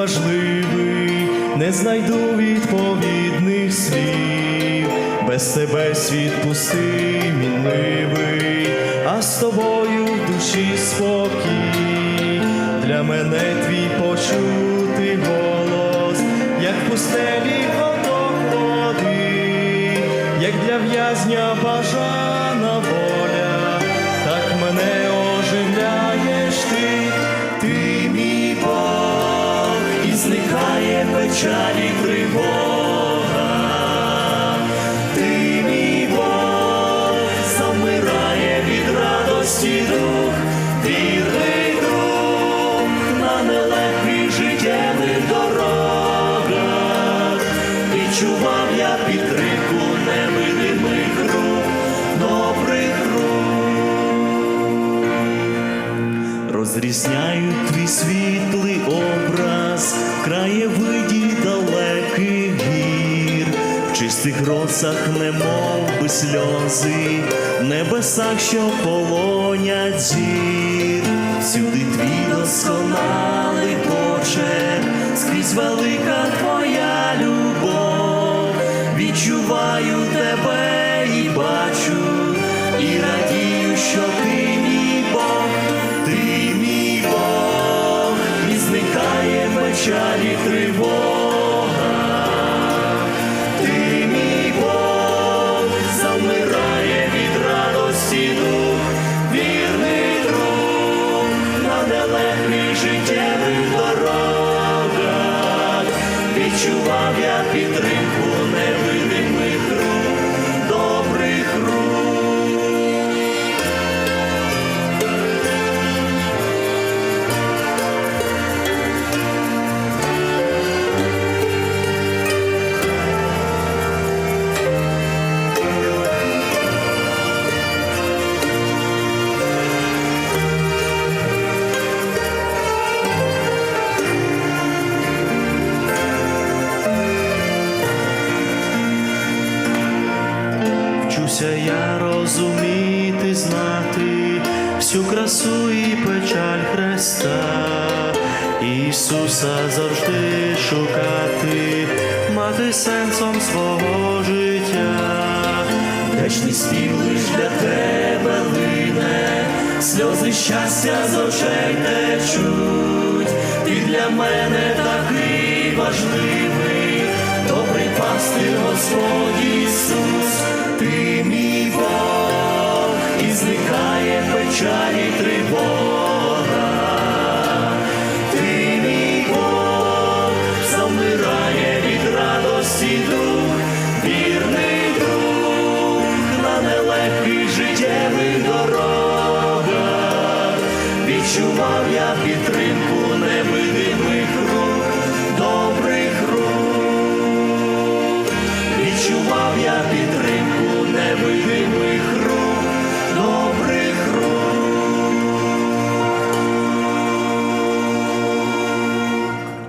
важливий, не знайду відповідних слів, без тебе світ пустий, мінливий, а з тобою в душі спокій, для мене твій почутий голос, як в пустелі води, як для в'язня бажана зникає печалі тривога. Ти мій Бог, замирає від радості дух, вірний друг на нелегких життєвих дорогах. Відчував я підтримку невидимих рук, добрих рук. Розрізняють твій світлий образ, чистих росах, немов би сльози, в небесах, що полонять зір, сюди твій досконалий Боже, скрізь велика твоя любов, відчуваю тебе Відчував я підтримку невидимих Вчуся я розуміти, знати всю красу і печаль Христа, Ісуса завжди шукати, мати сенсом свого життя. Вдячний спів лиш для тебе лине, сльози щастя з очей течуть, ти для мене такий важливий, добрий пастир Господь. і зникає печаль і тривога, ти мій Бог, завмирає від радості дух, вірний друг на нелегких життєвих дорогах, відчував я підтримку.